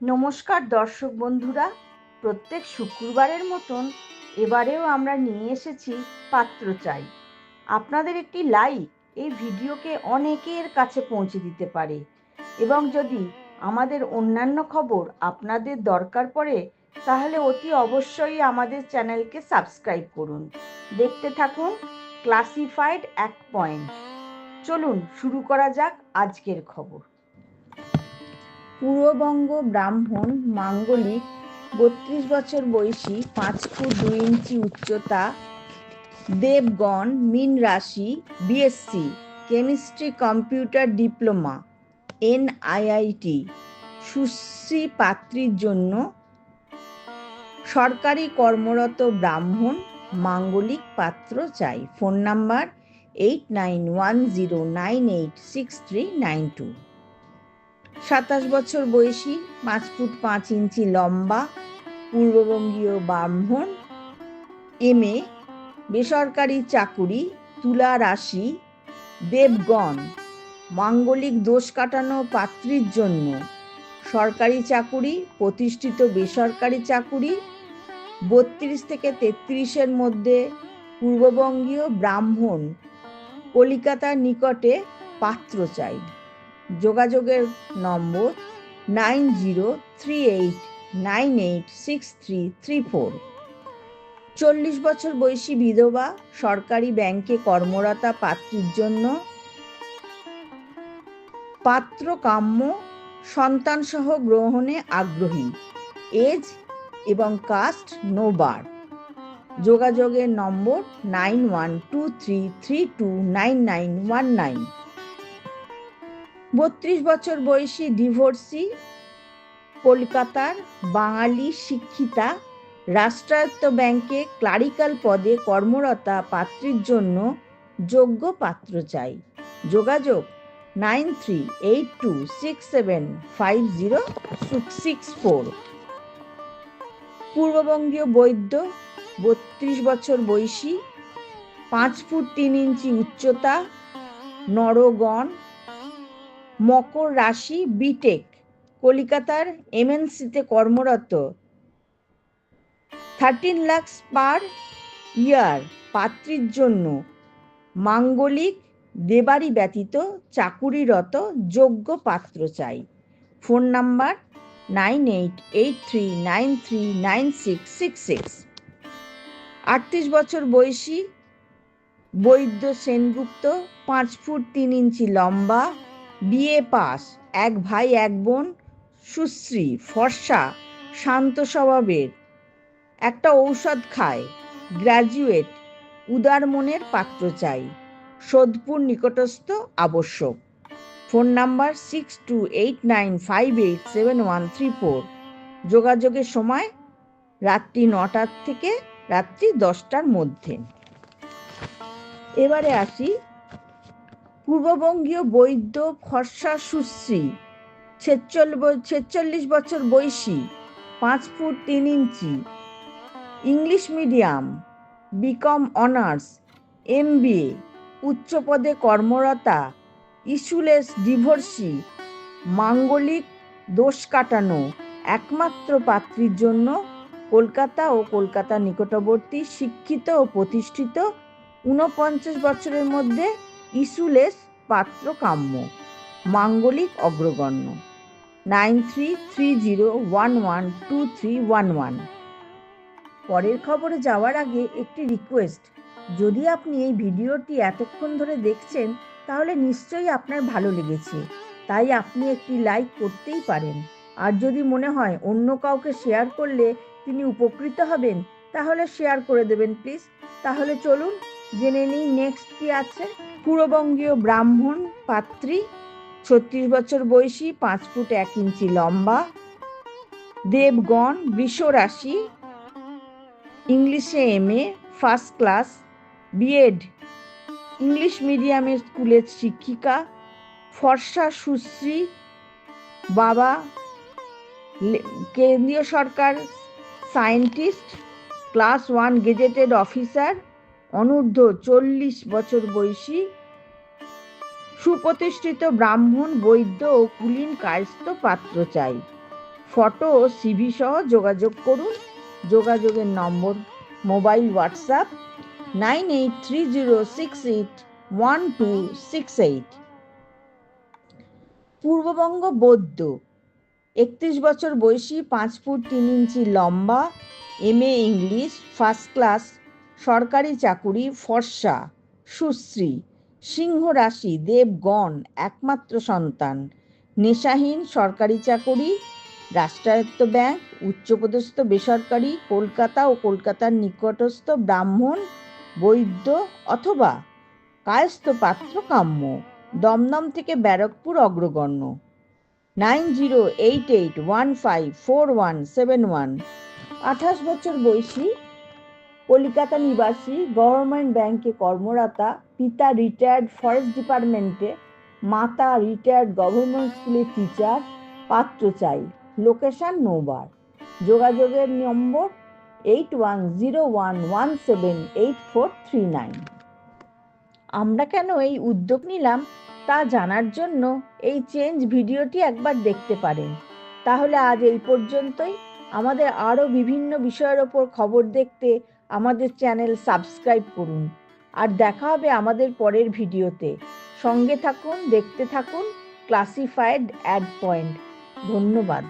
নমস্কার দর্শক বন্ধুরা, প্রত্যেক শুক্রবারের মতন এবারেও আমরা নিয়ে এসেছি পাত্র চাই। আপনাদের একটি লাইক এই ভিডিওকে অনেকের কাছে পৌঁছে দিতে পারে এবং যদি আমাদের অন্যান্য খবর আপনাদের দরকার পড়ে, তাহলে অতি অবশ্যই আমাদের চ্যানেলকে সাবস্ক্রাইব করুন। দেখতে থাকুন ক্লাসিফাইড এক পয়েন্ট। চলুন শুরু করা যাক আজকের খবর। পূর্ববঙ্গ ব্রাহ্মণ মাঙ্গলিক বত্রিশ বছর বয়সী পাঁচ ফুট দুই ইঞ্চি উচ্চতা, দেবগণ, মিন রাশি B Sc chemistry computer diploma N NIIT সুশ্রী পাত্রীর জন্য সরকারি কর্মরত ব্রাহ্মণ মাঙ্গলিক পাত্র চাই। Phone number eight nine one zero nine eight six three nine two সাতাশ বছর বয়সী, পাঁচ ফুট পাঁচ ইঞ্চি লম্বা, পূর্ববঙ্গীয় ব্রাহ্মণ এম এ বেসরকারি চাকুরি, তুলা রাশি, দেবগণ। মাঙ্গলিক দোষ কাটানো পাত্রীর জন্য সরকারি চাকুরি, প্রতিষ্ঠিত বেসরকারি চাকুরি, বত্রিশ থেকে তেত্রিশের মধ্যে পূর্ববঙ্গীয় ব্রাহ্মণ কলিকাতার নিকটে পাত্র চাই। যোগাযোগের নম্বর nine zero three eight nine eight six three three four. চল্লিশ বছর বয়সী বিধবা সরকারি ব্যাংকে কর্মরতা পাত্রীর জন্য পাত্র কাম্য সন্তানসহ গ্রহণে আগ্রহী, এজ এবং কাস্ট নো বার যোগাযোগের নম্বর nine one two three three two nine nine one nine. বত্রিশ বছর বয়সী ডিভোর্সি কলকাতার বাঙালি শিক্ষিতা, রাষ্ট্রায়ত্ত ব্যাংকে ক্লারিক্যাল পদে কর্মরতা পাত্রীর জন্য যোগ্য পাত্র চাই। যোগাযোগ nine three eight two six seven five zero six four পূর্ববঙ্গীয় বৈদ্য, বত্রিশ বছর বয়সী, পাঁচ ফুট তিন ইঞ্চি উচ্চতা, নরগণ মকর রাশি বিটেক কলিকাতার এমএনসিতে কর্মরত। থার্টিন লাক্স পার ইয়ার পাত্রীর জন্য মাঙ্গলিক দেবারি ব্যতীত চাকুরিরত যোগ্য পাত্র চাই। Phone number nine eight eight three nine three nine six six six আটত্রিশ বছর বয়সী বৈদ্য সেনগুপ্ত, পাঁচ ফুট তিন ইঞ্চি লম্বা বিএ পাস, এক ভাই, এক বোন, সুশ্রী, ফর্সা, শান্ত স্বভাবের, একটা ঔষধ খায়, গ্র্যাজুয়েট, উদার মনের পাত্র চাই, সোদপুর নিকটস্থ আবশ্যক। Phone number six two eight nine five eight seven one three four যোগাযোগের সময় রাত্রি নটার থেকে রাত্রি দশটার মধ্যে। এবারে আসি পূর্ববঙ্গীয় বৈদ্য খরসা সুশ্রী ছেচল্লিশ বছর বয়সী, পাঁচ ফুট তিন inch, English medium, B Com honours M উচ্চ পদে কর্মরতা, ইস্যুলেস ডিভোর্সি, মাঙ্গলিক দোষ কাটানো, একমাত্র পাত্রীর জন্য কলকাতা ও কলকাতা নিকটবর্তী শিক্ষিত ও প্রতিষ্ঠিত ঊনপঞ্চাশ বছরের মধ্যে ইস্যুলেস পাত্র কাম্য মাঙ্গলিক অগ্রগণ্য। Nine three three zero one one two three one one. পরের খবরে যাওয়ার আগে একটি রিকোয়েস্ট, যদি আপনি এই ভিডিওটি এতক্ষণ ধরে দেখছেন, তাহলে নিশ্চয়ই আপনার ভালো লেগেছে। তাই আপনি একটি লাইক করতেই পারেন। আর যদি মনে হয় অন্য কাউকে শেয়ার করলে তিনি উপকৃত হবেন, তাহলে শেয়ার করে দেবেন প্লিজ। তাহলে চলুন জেনে নিই নেক্সট কি আছে? পূর্ববঙ্গীয় ব্রাহ্মণ পাত্রী, ছত্রিশ বছর বয়সী, পাঁচ ফুট এক ইঞ্চি লম্বা, দেবগণ বৃষ রাশি ইংলিশে M A first class B Ed English মিডিয়ামের স্কুলের শিক্ষিকা, ফর্সা সুশ্রী, বাবা কেন্দ্রীয় সরকার scientist class one gazetted officer অনূর্ধ্ব চল্লিশ বছর বয়সী সুপ্রতিষ্ঠিত ব্রাহ্মণ, বৈদ্য ও কুলীন কায়স্থ পাত্র চাই। ফটো সিভি সহ যোগাযোগ করুন। যোগাযোগের নম্বর, mobile WhatsApp nine eight three zero six eight one two six eight. Purbabanga বৌদ্ধ, একত্রিশ বছর বয়সী, পাঁচ ফুট তিন ইঞ্চি লম্বা M A English first class সরকারি চাকুরি, ফর্সা, সুশ্রী, সিংহ রাশি দেবগণ একমাত্র সন্তান। নেশাহীন সরকারি চাকুরি, রাষ্ট্রায়ত্ত ব্যাংক, উচ্চপদস্থ বেসরকারি, কলকাতা ও কলকাতার নিকটস্থ ব্রাহ্মণ, বৈদ্য অথবা কায়স্থ পাত্র কাম্য। দমদম থেকে Barrackpore অগ্রগণ্য। Nine zero eight eight one five four one seven one. আঠাশ বছর বয়সী কলিকাতা নিবাসী গভর্নমেন্ট ব্যাংকে কর্মরতা পিতা রিটায়ার্ড ফরেস্ট ডিপার্টমেন্টে মাতা রিটায়ার্ড গভর্নমেন্ট স্কুলে টিচার পাত্র চাই। Location no bar. যোগাযোগের নম্বর eight one zero one one seven eight four three nine আমরা কেন এই উদ্যোগ নিলাম তা জানার জন্য এই চেঞ্জ ভিডিওটি একবার দেখতে পারেন। তাহলে আজ এই পর্যন্তই। আমাদের আরও বিভিন্ন বিষয়ের ওপর খবর দেখতে আমাদের চ্যানেল সাবস্ক্রাইব করুন। আর দেখা হবে আমাদের পরের ভিডিওতে। সঙ্গে থাকুন, দেখতে থাকুন ক্লাসিফাইড অ্যাড পয়েন্ট ধন্যবাদ।